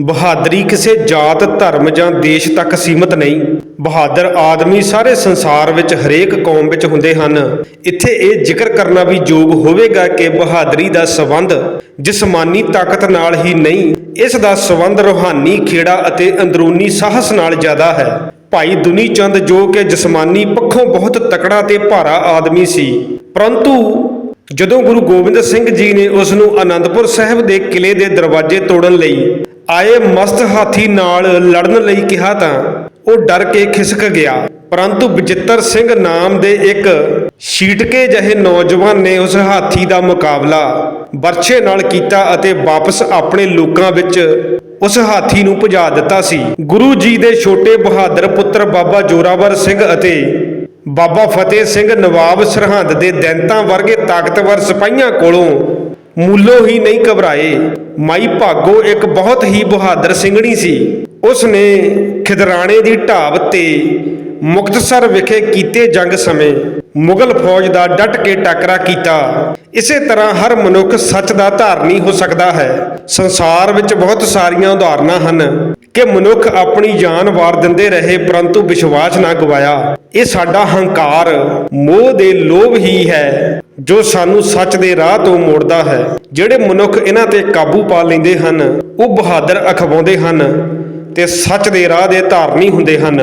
ਬਹਾਦਰੀ ਕਿਸੇ ਜਾਤ, ਧਰਮ ਜਾਂ ਦੇਸ਼ ਤੱਕ ਸੀਮਤ ਨਹੀਂ। ਬਹਾਦਰ ਆਦਮੀ ਸਾਰੇ ਸੰਸਾਰ ਵਿੱਚ ਹਰੇਕ ਕੌਮ ਵਿੱਚ ਹੁੰਦੇ ਹਨ। ਇੱਥੇ ਇਹ ਜ਼ਿਕਰ ਕਰਨਾ ਵੀ ਯੋਗ ਹੋਵੇਗਾ ਕਿ ਬਹਾਦਰੀ ਦਾ ਸਬੰਧ ਜਿਸਮਾਨੀ ਤਾਕਤ ਨਾਲ ਹੀ ਨਹੀਂ, ਇਸ ਦਾ ਸਬੰਧ ਰੂਹਾਨੀ ਖੇੜਾ ਅਤੇ ਅੰਦਰੂਨੀ ਸਾਹਸ ਨਾਲ ਜ਼ਿਆਦਾ ਹੈ। ਭਾਈ ਦੁਨੀ ਚੰਦ ਜੋ ਕਿ ਜਿਸਮਾਨੀ ਪੱਖੋਂ ਬਹੁਤ ਤਕੜਾ ਤੇ ਭਾਰਾ ਆਦਮੀ ਸੀ। ਪਰੰਤੂ ਜਦੋਂ ਗੁਰੂ ਗੋਬਿੰਦ ਸਿੰਘ ਜੀ ਨੇ ਉਸ ਨੂੰ ਆਨੰਦਪੁਰ ਸਾਹਿਬ ਦੇ ਕਿਲੇ ਦੇ ਦਰਵਾਜ਼ੇ ਤੋੜਨ ਲਈ ਆਏ ਮਸਤ ਹਾਥੀ ਨਾਲ ਲੜਨ ਲਈ ਕਿਹਾ ਤਾਂ ਉਹ ਡਰ ਕੇ ਖਿਸਕ ਗਿਆ। ਪਰੰਤੂ ਬਜਿੱਤਰ ਸਿੰਘ ਨਾਮ ਦੇ ਇੱਕ ਛੀਟਕੇ ਜਿਹੇ ਨੌਜਵਾਨ ਨੇ ਉਸ ਹਾਥੀ ਦਾ ਮੁਕਾਬਲਾ ਬਰਛੇ ਨਾਲ ਕੀਤਾ ਅਤੇ ਵਾਪਸ ਆਪਣੇ ਲੋਕਾਂ ਵਿੱਚ ਉਸ ਹਾਥੀ ਨੂੰ ਭਜਾ ਦਿੱਤਾ ਸੀ। ਗੁਰੂ ਜੀ ਦੇ ਛੋਟੇ ਬਹਾਦਰ ਪੁੱਤਰ ਬਾਬਾ ਜੋਰਾਵਰ ਸਿੰਘ ਅਤੇ ਬਾਬਾ ਫਤਿਹ ਸਿੰਘ ਨਵਾਬ ਸਰਹੰਦ ਦੇ ਦੈਂਤਾਂ ਵਰਗੇ ਤਾਕਤਵਰ ਸਿਪਾਹੀਆਂ ਕੋਲੋਂ ਮੂਲੋਂ ਹੀ ਨਹੀਂ ਘਬਰਾਏ। ਮਾਈ ਭਾਗੋ ਇੱਕ ਬਹੁਤ ਹੀ ਬਹਾਦਰ ਸਿੰਘਣੀ ਸੀ। ਉਸ ਨੇ ਖਿਦਰਾਣੇ ਦੀ ਢਾਬ ਤੇ ਮੁਕਤਸਰ ਵਿਖੇ ਕੀਤੇ ਜੰਗ ਸਮੇਂ ਮੁਗਲ ਫੌਜ ਦਾ ਡਟ ਕੇ ਟਾਕਰਾ ਕੀਤਾ। ਇਸੇ ਤਰ੍ਹਾਂ ਹਰ ਮਨੁੱਖ ਸੱਚ ਦਾ ਧਾਰਨੀ ਹੋ ਸਕਦਾ ਹੈ। ਸੰਸਾਰ ਵਿੱਚ ਬਹੁਤ ਸਾਰੀਆਂ ਉਦਾਹਰਨਾਂ ਹਨ ਕਿ ਮਨੁੱਖ ਆਪਣੀ ਜਾਨ ਵਾਰ ਦਿੰਦੇ ਰਹੇ ਪਰੰਤੂ ਵਿਸ਼ਵਾਸ ਨਾ ਗਵਾਇਆ। ਇਹ ਸਾਡਾ ਹੰਕਾਰ, ਮੋਹ ਦੇ ਲੋਭ ਹੀ ਹੈ। ਜੋ ਸਾਨੂੰ ਸੱਚ ਦੇ ਰਾਹ ਤੋਂ ਮੋੜਦਾ ਹੈ, ਜਿਹੜੇ ਮਨੁੱਖ ਇਹਨਾਂ ਤੇ ਕਾਬੂ ਪਾ ਲੈਂਦੇ ਹਨ, ਉਹ ਬਹਾਦਰ ਅਖਵਾਉਂਦੇ ਹਨ ਤੇ ਸੱਚ ਦੇ ਰਾਹ ਦੇ ਧਾਰਨੀ ਹੁੰਦੇ ਹਨ।